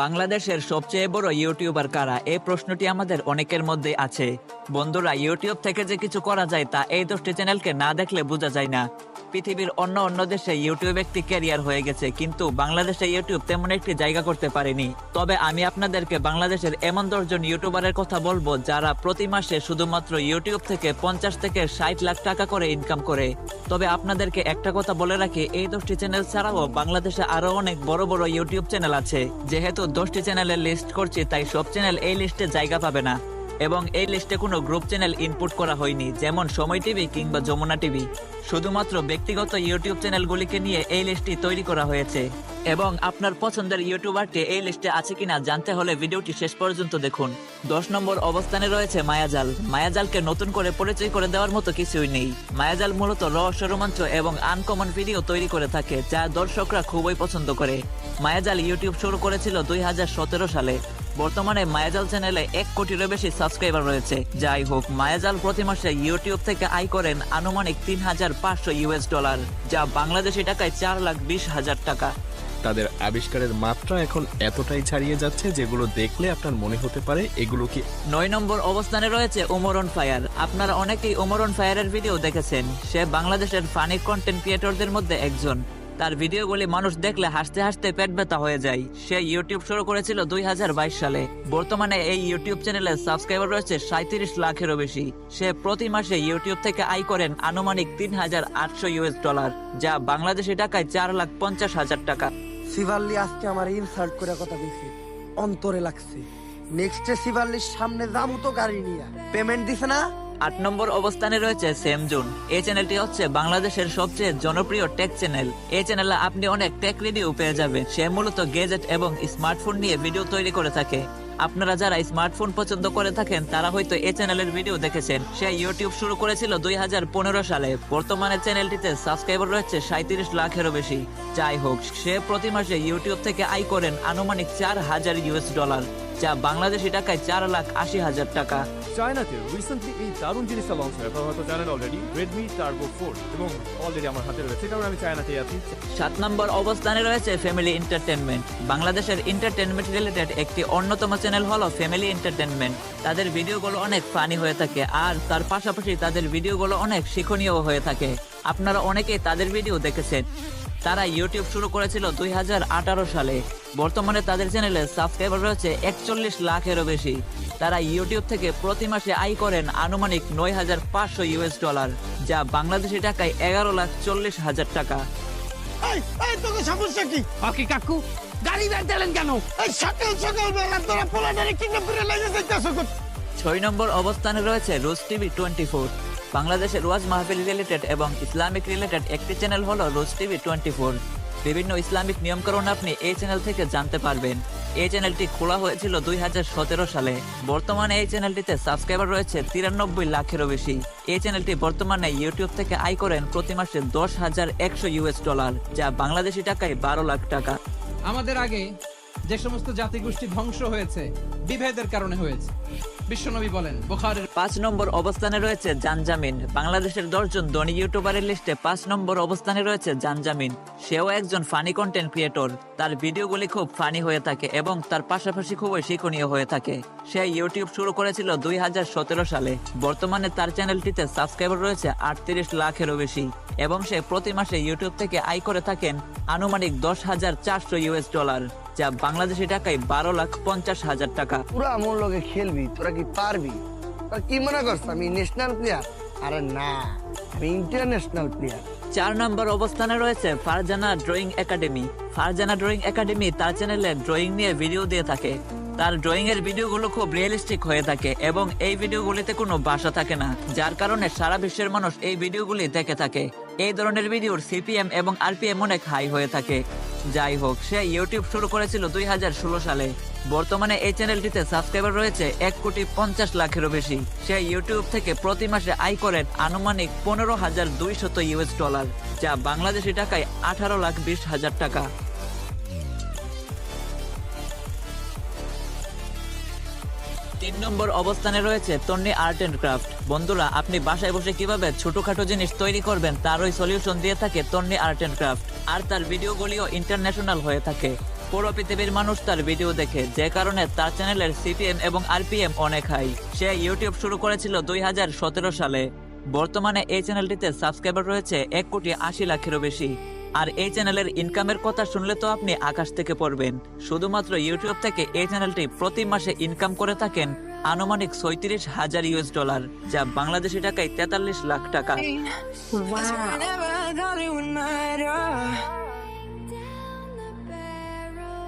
বাংলাদেশের সবচেয়ে বড় ইউটিউবার কারা? এই প্রশ্নটি আমাদের অনেকের মধ্যে আছে। বন্ধুরা, ইউটিউব থেকে যে কিছু করা যায় তা এই দশটি চ্যানেলকে না দেখলে বোঝা যায় না। পৃথিবীর অন্য অন্য দেশে ইউটিউব একটি ক্যারিয়ার হয়ে গেছে, কিন্তু বাংলাদেশে ইউটিউব তেমন একটি জায়গা করতে পারেনি। তবে আমি আপনাদেরকে বাংলাদেশের এমন দশজন ইউটিউবারের কথা বলব যারা প্রতি মাসে শুধুমাত্র ইউটিউব থেকে পঞ্চাশ থেকে ষাট লাখ টাকা করে ইনকাম করে। তবে আপনাদেরকে একটা কথা বলে রাখি, এই দশটি চ্যানেল ছাড়াও বাংলাদেশে আরও অনেক বড় বড় ইউটিউব চ্যানেল আছে। যেহেতু দশটি চ্যানেলের লিস্ট করছি, তাই সব চ্যানেল এই লিস্টে জায়গা পাবে না। এবং এই লিস্টে কোনো গ্রুপ চ্যানেল ইনপুট করা হয়নি, যেমন সময় টিভি কিংবা যমুনা টিভি। শুধুমাত্র ব্যক্তিগত ইউটিউব চ্যানেলগুলিকে নিয়ে এই লিস্টটি তৈরি করা হয়েছে। এবং আপনার পছন্দের ইউটিউবারটি এই লিস্টে আছে কিনা জানতে হলে ভিডিওটি শেষ পর্যন্ত দেখুন। দশ নম্বর অবস্থানে রয়েছে মায়াজাল। মায়াজালকে নতুন করে পরিচয় করে দেওয়ার মতো কিছুই নেই। মায়াজাল মূলত রহস্য রোমাঞ্চ এবং আনকমন ভিডিও তৈরি করে থাকে, যা দর্শকরা খুবই পছন্দ করে। মায়াজাল ইউটিউব শুরু করেছিল দুই হাজার সতেরো সালে। বর্তমানে মায়াজাল চ্যানেলে এক কোটিরও বেশি সাবস্ক্রাইবার রয়েছে। যাই হোক মায়াজাল প্রতি মাসে ইউটিউব থেকে আয় করেন আনুমানিক তিন হাজার পাঁচশো ইউএস ডলার যা বাংলাদেশি টাকায় চার লাখ বিশ হাজার টাকা। তাদের আবিষ্কারের মাত্রা এখন এতটাই ছাড়িয়ে যাচ্ছে যেগুলো দেখলে আপনার মনে হতে পারে এগুলো কি নয় নম্বর অবস্থানে রয়েছে ওমরন ফায়ার। আপনারা অনেকেই ওমরন ফায়ারের ভিডিও দেখেছেন। সে বাংলাদেশের ফানি কন্টেন্ট ক্রিয়েটরদের মধ্যে একজন। তার ভিডিওগুলি মানুষ দেখলে হাসতে হাসতে পেট ব্যথা হয়ে যায়। সে ইউটিউব শুরু করেছিল দুই সালে। বর্তমানে এই ইউটিউব চ্যানেলে সাবস্ক্রাইবার রয়েছে সাঁত্রিশ লাখেরও বেশি। সে প্রতি মাসে ইউটিউব থেকে আয় করেন আনুমানিক তিন হাজার আটশো ইউএস ডলার যা বাংলাদেশি টাকায় চার লাখ পঞ্চাশ হাজার টাকা। শিবাল্লি, আজকে আমার ইনসাল্ট করে কথা কইছে অন্তরে লাগছে। নেক্সটে শিবাল্লির সামনে যাব তো গাড়ি নিয়ে। পেমেন্ট দিছে না? আট নম্বর অবস্থানে রয়েছে সেমজুন এই চ্যানেলটি হচ্ছে বাংলাদেশের সবচেয়ে জনপ্রিয় টেক চ্যানেল। এই চ্যানেলে আপনি অনেক টেক রিভিউ পেয়ে যাবেন। সে মূলত গেজেট এবং স্মার্টফোন নিয়ে ভিডিও তৈরি করে থাকে। আপনারা যারা স্মার্টফোন পছন্দ করে থাকেন, তারা হয়তো এই চ্যানেলের ভিডিও দেখেছেন। সে ইউটিউব শুরু করেছিল দুই হাজার পনেরো সালে। বর্তমানে চ্যানেলটিতে সাবস্ক্রাইবার রয়েছে সাঁত্রিশ লাখেরও বেশি। যাই হোক, সে প্রতি মাসে ইউটিউব থেকে আয় করেন আনুমানিক চার হাজার ইউএস ডলার। যা বাংলাদেশি টাকায় চার লাখ আশি হাজার টাকা। চায়নাতে রিসেন্টলি এই দারুণ জিনিসটা লঞ্চ হয়। আপনারা হয়তো জানেন অলরেডি রেডমি টার্বো ফোর এবং অলরেডি আমার হাতে রয়েছে কারণ আমি চায়নাতেই আছি। সাত নম্বর অবস্থানে রয়েছে ফ্যামিলি এন্টারটেনমেন্ট বাংলাদেশের এন্টারটেনমেন্ট রিলেটেড একটি অন্যতম চ্যানেল হলো ফ্যামিলি এন্টারটেনমেন্ট তাদের ভিডিওগুলো অনেক ফানি হয়ে থাকে আর তার পাশাপাশি তাদের ভিডিওগুলো অনেক শিক্ষণীয় হয়ে থাকে। আপনারা অনেকেই তাদের ভিডিও দেখেছেন। তারা ইউটিউব শুরু করেছিল দুই হাজার আঠারো সালে। বর্তমানে তাদের চ্যানেলে সাবস্ক্রাইবার রয়েছে একচল্লিশ লাখেরও বেশি। তারা ইউটিউব থেকে প্রতি মাসে আয় করেন আনুমানিক নয় হাজার পাঁচশো ইউএস ডলার যা বাংলাদেশি টাকায় এগারো লাখ চল্লিশ হাজার টাকা। এই এই তোকে সমস্যা কি? ওকে কাকু? গাড়ি বের দিলেন কেন? সকাল সকাল বেলা তোরা পোলাটারে কিডন্যাপ করে লাগে যাইতাছ ছয় নম্বর অবস্থানে রয়েছে রোজ টিভি টোয়েন্টি ফোর। বাংলাদেশের ওয়াজ মাহফিল রিলেটেড এবং ইসলামিক রিলেটেড একটি চ্যানেল হলো রোজ টিভি টোয়েন্টি ফোর। বিভিন্ন ইসলামিক নিয়মকানুন আপনি এই চ্যানেল থেকে জানতে পারবেন। এই চ্যানেলটি খোলা হয়েছিল দুই হাজার সতেরো সালে। বর্তমানে এই চ্যানেলটিতে সাবস্ক্রাইবার রয়েছে তিরানব্বই লাখেরও বেশি। এই চ্যানেলটি বর্তমানে ইউটিউব থেকে আয় করেন প্রতি মাসে দশ হাজার একশো ইউএস ডলার যা বাংলাদেশি টাকায় বারো লাখ টাকা। আমাদের আগে যে সমস্ত জাতিগোষ্ঠী ধ্বংস হয়েছে, বিভেদের কারণে হয়েছে। বিশ্বনবী বলেন বোখারের পাঁচ নম্বর অবস্থানে রয়েছে জানজামিন। বাংলাদেশের দশজন ধনী ইউটিউবারের লিস্টে পাঁচ নম্বর অবস্থানে রয়েছে জানজামিন। সেও একজন ফানি কন্টেন্ট ক্রিয়েটর তার ভিডিওগুলি খুব ফানি হয়ে থাকে এবং তার পাশাপাশি খুবই শিক্ষণীয় হয়ে থাকে। সে ইউটিউব শুরু করেছিল দুই সালে। বর্তমানে তার চ্যানেলটিতে সাবস্ক্রাইবার রয়েছে আটত্রিশ লাখেরও বেশি এবং সে প্রতি মাসে ইউটিউব থেকে আয় করে থাকেন আনুমানিক দশ হাজার চারশো ইউএস ডলার যা বাংলাদেশি টাকায় বারো লাখ পঞ্চাশ হাজার টাকা। পুরা আমার লগে খেলবি তোরা কি পারবি। কি মনে করছ, আমি ন্যাশনাল প্লেয়ার আরে না, আমি ইন্টারন্যাশনাল প্লেয়ার চার নম্বর অবস্থানে রয়েছে Farzana drawing academy Farzana drawing academy তার চ্যানেলে ড্রয়িং নিয়ে ভিডিও দিয়ে থাকে। তার ড্রয়িং এর ভিডিওগুলো খুব রিয়েলিস্টিক হয়ে থাকে এবং এই ভিডিওগুলিতে কোনো ভাষা থাকে না, যার কারণে সারা বিশ্বের মানুষ এই ভিডিওগুলি দেখে থাকে। এই ধরনের ভিডিওর সিপিএম এবং আরপিএম অনেক হাই হয়ে থাকে। যাই হোক, সে ইউটিউব শুরু করেছিল দুই হাজার ষোলো সালে। বর্তমানে এই চ্যানেলটিতে সাবস্ক্রাইবার রয়েছে এক কোটি পঞ্চাশ লাখেরও বেশি। সে ইউটিউব থেকে প্রতি মাসে আয় করেন আনুমানিক পনেরো হাজার দুইশত ইউএস ডলার, যা বাংলাদেশি টাকায় আঠারো লাখ বিশ হাজার টাকা। তিন নম্বর অবস্থানে রয়েছে তন্নি আর্ট এন্ড ক্রাফট। বন্ধুরা, আপনি বাসায় বসে কীভাবে ছোটখাটো জিনিস তৈরি করবেন, তার ওই সলিউশন দিয়ে থাকে তন্নি আর্ট এন্ড ক্রাফট। আর তার ভিডিওগুলিও ইন্টারন্যাশনাল হয়ে থাকে। পুরো পৃথিবীর মানুষ তার ভিডিও দেখে, যে কারণে তার চ্যানেলের সিপিএম এবং আরপিএম অনেক হাই। সে ইউটিউব শুরু করেছিল দুই হাজার সতেরো সালে। বর্তমানে এই চ্যানেলটিতে সাবস্ক্রাইবার রয়েছে এক কোটি আশি লাখেরও বেশি। আর এই চ্যানেলের ইনকামের কথা শুনলে তো আপনি আকাশ থেকে পড়বেন। শুধুমাত্র ইউটিউব থেকে এই চ্যানেলটি প্রতি মাসে ইনকাম করে থাকেন আনুমানিক ছয়ত্রিশ হাজার ইউএস ডলার যা বাংলাদেশি টাকায় তেতাল্লিশ লাখ টাকা।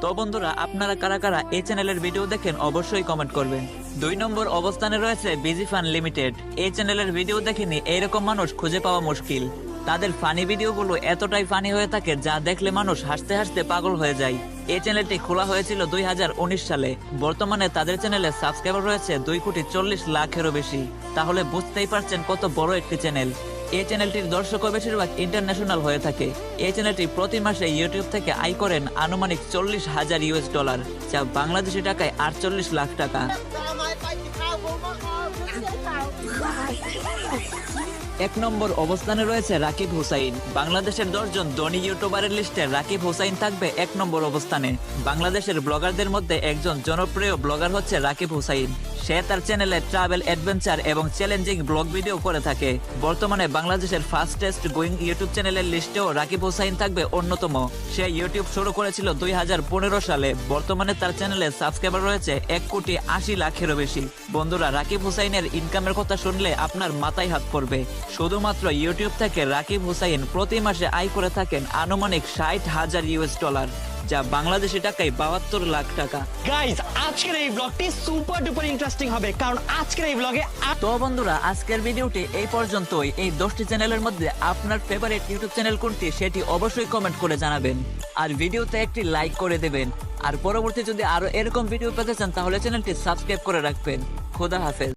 তো বন্ধুরা আপনারা কারা কারা এই চ্যানেলের ভিডিও দেখেন অবশ্যই কমেন্ট করবেন। দুই নম্বর অবস্থানে রয়েছে বিজি ফান লিমিটেড এই চ্যানেলের ভিডিও দেখেনি এইরকম মানুষ খুঁজে পাওয়া মুশকিল। তাদের ফানি ভিডিওগুলো এতটাই ফানি হয়ে থাকে যা দেখলে মানুষ হাসতে হাসতে পাগল হয়ে যায়। এই চ্যানেলটি খোলা হয়েছিল দুই হাজার উনিশ সালে। বর্তমানে তাদের চ্যানেলে সাবস্ক্রাইবার রয়েছে দুই কোটি চল্লিশ লাখেরও বেশি। তাহলে বুঝতেই পারছেন কত বড় একটি চ্যানেল এই চ্যানেলটির দর্শকও বেশিরভাগ ইন্টারন্যাশনাল হয়ে থাকে। এই চ্যানেলটি প্রতি মাসে ইউটিউব থেকে আয় করেন আনুমানিক চল্লিশ হাজার ইউএস ডলার যা বাংলাদেশি টাকায় আটচল্লিশ লাখ টাকা। এক নম্বর অবস্থানে রয়েছে রাকিব হুসাইন। বাংলাদেশের দশজন ধনী ইউটিউবারের লিস্টে রাকিব হুসাইন থাকবে এক নম্বর অবস্থানে। বাংলাদেশের ব্লগারদের মধ্যে একজন জনপ্রিয় ব্লগার হচ্ছে রাকিব হুসাইন। সে তার চ্যানেলে ট্রাভেল অ্যাডভেঞ্চার এবং চ্যালেঞ্জিং ব্লগ ভিডিও করে থাকে। বর্তমানে বাংলাদেশের ফাস্টেস্ট গোয়িং ইউটিউব চ্যানেলের লিস্টেও রাকিব হোসাইন থাকবে অন্যতম। সে ইউটিউব শুরু করেছিল দুই হাজার পনেরো সালে। বর্তমানে তার চ্যানেলে সাবস্ক্রাইবার রয়েছে এক কোটি আশি লাখেরও বেশি। বন্ধুরা, রাকিব হুসাইনের ইনকামের কথা শুনলে আপনার মাথায় হাত পড়বে। শুধুমাত্র ইউটিউব থেকে রাকিব হুসাইন প্রতি মাসে আয় করে থাকেন আনুমানিক ষাট হাজার ইউএস ডলার যা বাংলাদেশি টাকায় বাহাত্তর লাখ টাকা। গাইজ আজকের এই ব্লগটি সুপার ডুপার ইন্টারেস্টিং হবে কারণ আজকের এই ব্লগে তো বন্ধুরা আজকের ভিডিওটি এই পর্যন্তই। এই দশটি চ্যানেলের মধ্যে আপনার ফেভারিট ইউটিউব চ্যানেল কোনটি সেটি অবশ্যই কমেন্ট করে জানাবেন। আর ভিডিওতে একটি লাইক করে দেবেন। আর পরবর্তী যদি আরও এরকম ভিডিও পেতে চান তাহলে চ্যানেলটি সাবস্ক্রাইব করে রাখবেন। খোদা হাফেজ।